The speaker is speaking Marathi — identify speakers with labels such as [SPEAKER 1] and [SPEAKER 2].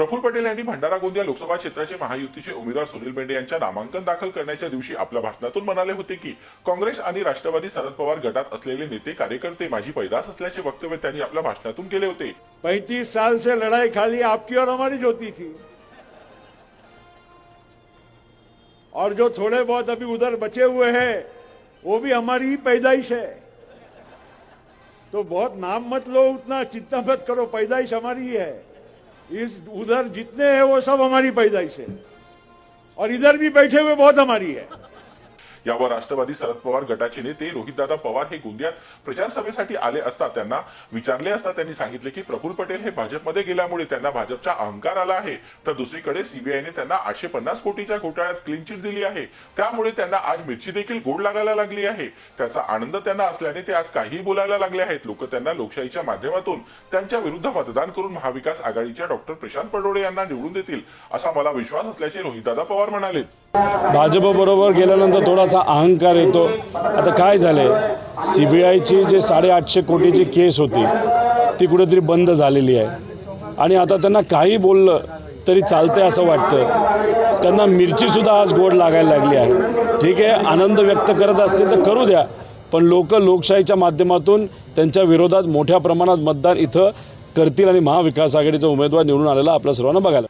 [SPEAKER 1] प्रफुल्ल पटेल यांनी भंडारा गोंदिया लोकसभा क्षेत्राचे महायुतीचे उमेदवार सुनील मेंढे यांच्या नामांकन दाखल करण्याच्या दिवशी आपल्या भाषणातून म्हणाले होते की काँग्रेस आणि राष्ट्रवादी शरद पवार गटात असलेले नेते कार्यकर्ते माझी पैदास असल्याचे वक्तव्य त्यांनी आपल्या भाषणातून केले होते.
[SPEAKER 2] पैतीस साल से लढाई खाली आपकी और हमारी जो थी। और जो थोड़े बहुत अभी उधर बचे हुए हैं वो भी हमारी ही पैदाइश है। तो बहुत नाम मत लो उतना चिंता मत करो पैदाइश हमारी ही है। इस उधर जितने हैं वो सब हमारी पैदाइश है। और इधर भी बैठे हुए बहुत हमारी है।
[SPEAKER 1] यावर राष्ट्रवादी शरद पवार गटाचे नेते रोहितदादा पवार हे गोंदियात प्रचार सभेसाठी आले असता त्यांना विचारले असता त्यांनी सांगितले की प्रफुल पटेल हे भाजपमध्ये गेल्यामुळे त्यांना भाजपचा अहंकार आला आहे. तर दुसरीकडे सीबीआयने त्यांना आठशे पन्नास कोटीच्या घोटाळ्यात क्लीन चिट दिली आहे. त्यामुळे त्यांना आज मिरची देखील गोड लागायला लागली आहे. त्याचा आनंद त्यांना असल्याने ते आज काहीही बोलायला लागले आहेत. लोक त्यांना लोकशाहीच्या माध्यमातून त्यांच्या विरुद्ध मतदान करून महाविकास आघाडीच्या डॉक्टर प्रशांत पडोळे यांना निवडून देतील असा मला विश्वास असल्याचे रोहितदादा पवार म्हणाले.
[SPEAKER 3] भाजपबरोबर गेल्यानंतर थोडासा अहंकार येतो. आता काय झालंय? सी बी आयची जे साडेआठशे कोटीची केस होती ती कुठेतरी बंद झालेली आहे. आणि आता त्यांना काही बोललं तरी चालतंय असं वाटतं. त्यांना मिरचीसुद्धा आज गोड लागायला लागली आहे. ठीक आहे आनंद व्यक्त करत असतील तर करू द्या. पण लोक लोकशाहीच्या माध्यमातून त्यांच्या विरोधात मोठ्या प्रमाणात मतदान इथं करतील आणि महाविकास आघाडीचा उमेदवार निवडून आलेला आपल्या सर्वांना बघायला.